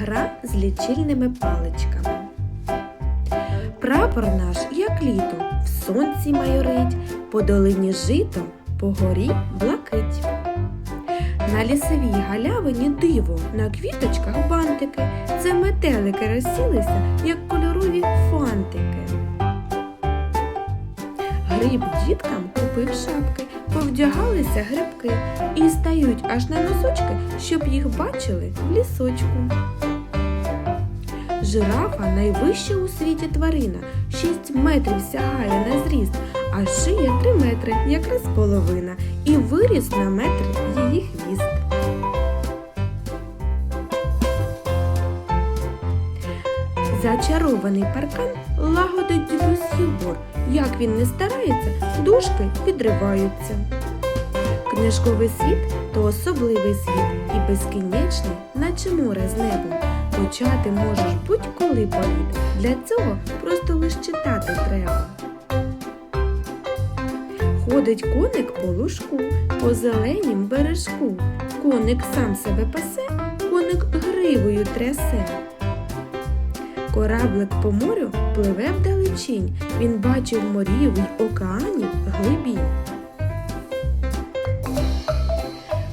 Гра з лічильними паличками. Прапор наш, як літо, в сонці майорить, по долині жито, по горі блакить. На лісовій галявині диво, на квіточках бантики. Це метелики розсілися, як кольорові фантики. Гриб діткам купив шапки, повдягалися грибки і стають аж на носочки, щоб їх бачили в лісочку. Жирафа найвища у світі тварина, 6 метрів сягає на зріст, а шия 3 метри, якраз половина, і виріс на метр її хвіст. Зачарований паркан лагодить дідусь Єгор. Як він не старається, дужки відриваються. Книжковий світ то особливий світ і безкінечний, наче море з небом. Почати можеш будь-коли політ. Для цього просто лиш читати треба. Ходить коник по лужку, по зеленім бережку. Коник сам себе пасе, коник гривою трясе. Кораблик по морю пливе вдалечінь. Він бачив морів й океанів глибінь.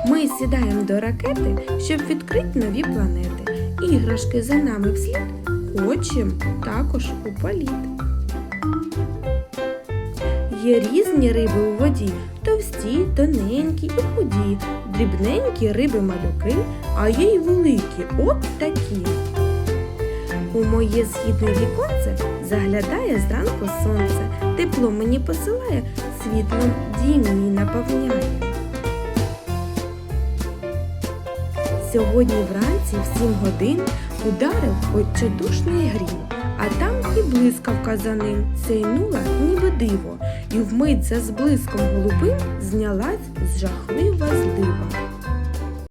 Ми сідаємо до ракети, щоб відкрити нові планети. Іграшки за нами вслід хочем також у політ. Є різні риби у воді, товсті, тоненькі і худі, дрібненькі риби малюки, а є й великі, от такі. У моє східне віконце заглядає зранку сонце, тепло мені посилає, світлом дім мій наповняє. Сьогодні вранці в сім годин ударив отчайдушний грім, а там і блискавка за ним сяйнула, ніби диво, і вмить за зблиском голубим знялась жахлива здива.